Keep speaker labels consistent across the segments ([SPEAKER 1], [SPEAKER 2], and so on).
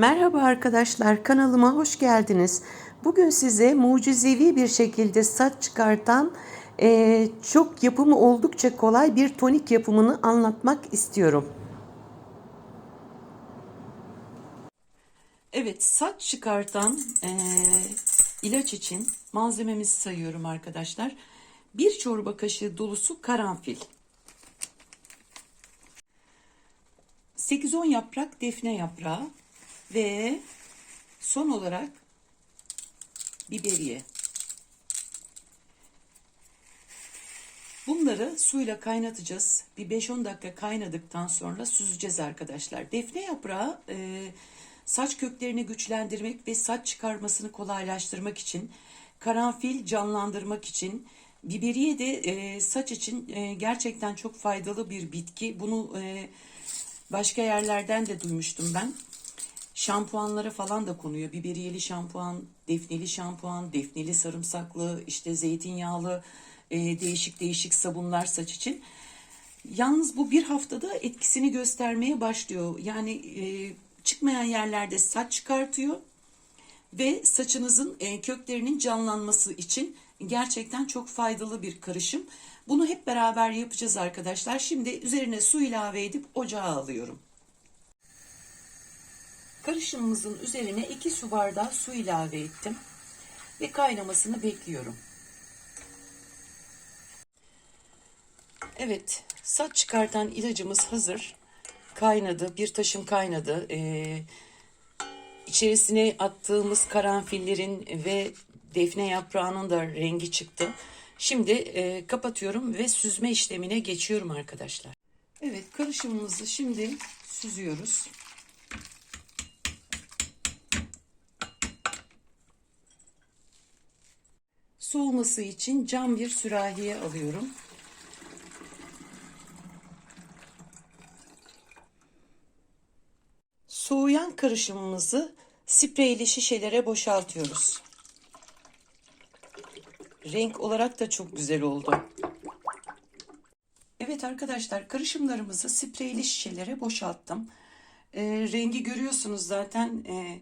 [SPEAKER 1] Merhaba arkadaşlar, kanalıma hoş geldiniz. Bugün size mucizevi bir şekilde saç çıkartan, eee, çok yapımı oldukça kolay bir tonik yapımını anlatmak istiyorum. Evet, saç çıkartan eee, ilaç için malzememizi sayıyorum arkadaşlar. Bir çorba kaşığı dolusu karanfil. 8-10 yaprak defne yaprağı ve son olarak biberiye. Bunları suyla kaynatacağız. Bir 5-10 dakika kaynadıktan sonra süzeceğiz arkadaşlar. Defne yaprağı e, saç köklerini güçlendirmek ve saç çıkarmasını kolaylaştırmak için, karanfil canlandırmak için, biberiye de e, saç için e, gerçekten çok faydalı bir bitki. Bunu e, başka yerlerden de duymuştum ben. Şampuanlara falan da konuyor. Biberiyeli şampuan, defneli şampuan, defneli sarımsaklı, işte zeytinyağlı, e, değişik değişik sabunlar saç için. Yalnız bu bir haftada etkisini göstermeye başlıyor. Yani e, çıkmayan yerlerde saç çıkartıyor ve saçınızın e, köklerinin canlanması için gerçekten çok faydalı bir karışım. Bunu hep beraber yapacağız arkadaşlar. Şimdi üzerine su ilave edip ocağa alıyorum. Karışımımızın üzerine 2 su bardağı su ilave ettim ve kaynamasını bekliyorum. Evet, saç çıkartan ilacımız hazır. Kaynadı, bir taşım kaynadı. Ee, içerisine attığımız karanfillerin ve defne yaprağının da rengi çıktı. Şimdi e, kapatıyorum ve süzme işlemine geçiyorum arkadaşlar. Evet, karışımımızı şimdi süzüyoruz. Soğuması için cam bir sürahiye alıyorum. Soğuyan karışımımızı spreyli şişelere boşaltıyoruz. Renk olarak da çok güzel oldu. Evet arkadaşlar karışımlarımızı spreyli şişelere boşalttım. Ee, rengi görüyorsunuz zaten. Ee,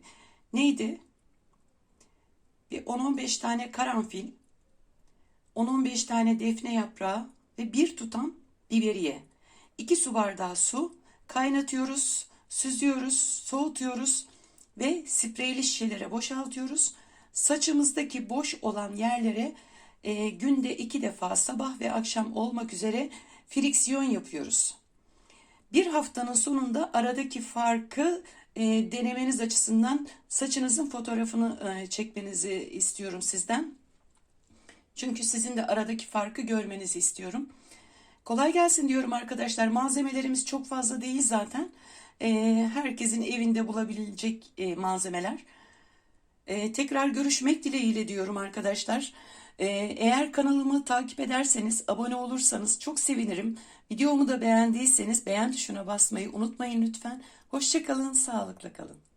[SPEAKER 1] neydi? Bir 10-15 tane karanfil, 10-15 tane defne yaprağı ve bir tutam biberiye. 2 su bardağı su kaynatıyoruz, süzüyoruz, soğutuyoruz ve spreyli şişelere boşaltıyoruz. Saçımızdaki boş olan yerlere e, günde iki defa sabah ve akşam olmak üzere friksiyon yapıyoruz. Bir haftanın sonunda aradaki farkı e, denemeniz açısından saçınızın fotoğrafını e, çekmenizi istiyorum sizden. Çünkü sizin de aradaki farkı görmenizi istiyorum. Kolay gelsin diyorum arkadaşlar. Malzemelerimiz çok fazla değil zaten. E, herkesin evinde bulabilecek e, malzemeler. E, tekrar görüşmek dileğiyle diyorum arkadaşlar. E, eğer kanalımı takip ederseniz, abone olursanız çok sevinirim. Videomu da beğendiyseniz beğen tuşuna basmayı unutmayın lütfen. Hoşçakalın, sağlıkla kalın.